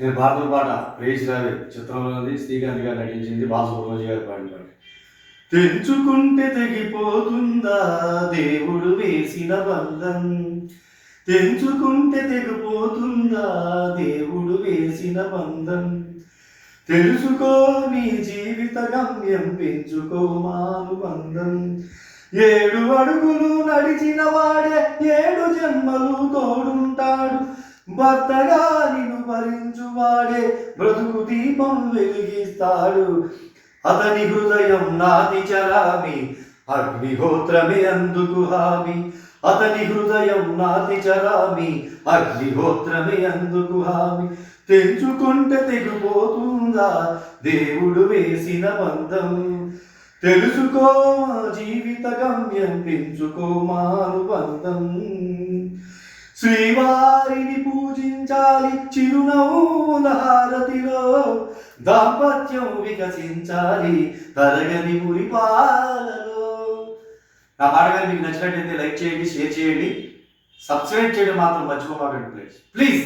ఇది పాట వేసి రావే చిత్రంలో ఉంది. శ్రీకాంత్ గారు నటించింది బాలసుబ్రహ్మణ్య గారు పాడిన పాట తెంచుకుంటే తెగిపోతుందా దేవుడు వేసిన బంధం? తెంచుకుంటే తెగిపోతుందా దేవుడు వేసిన బంధం? తెలుసుకో నీ జీవిత గమ్యం పెంచుకో మానుబంధం. ఏడు అడుగులు నడిచిన వాడే ఏడు జన్మలు తోడుంటాడు. భర్తగా బ్రతుకు దీపం వెలిగిస్తాడు. అతని హృదయం నాది చరామి అగ్నిహోత్రమే అందుకు హామీ. అతని హృదయం నాది చరామి అగ్నిహోత్రమే అందుకు హామీ. తెంచుకుంటే తెగిపోతుందా? దేవుడు వేసిన బంధం. తెలుసుకో జీవిత గమ్యం పెంచుకో మానుబంధం బంధం. శ్రీవారిని చిరునవ్వుల హారతిలో దాంపత్యం వికసించాలి తరగని మురిపాలలో నా పాట కానీ మీకు నచ్చినట్టయితే లైక్ చేయండి షేర్ చేయండి సబ్స్క్రైబ్ చేయడం మాత్రం మర్చిపోకండి ప్లీజ్. ప్లీజ్.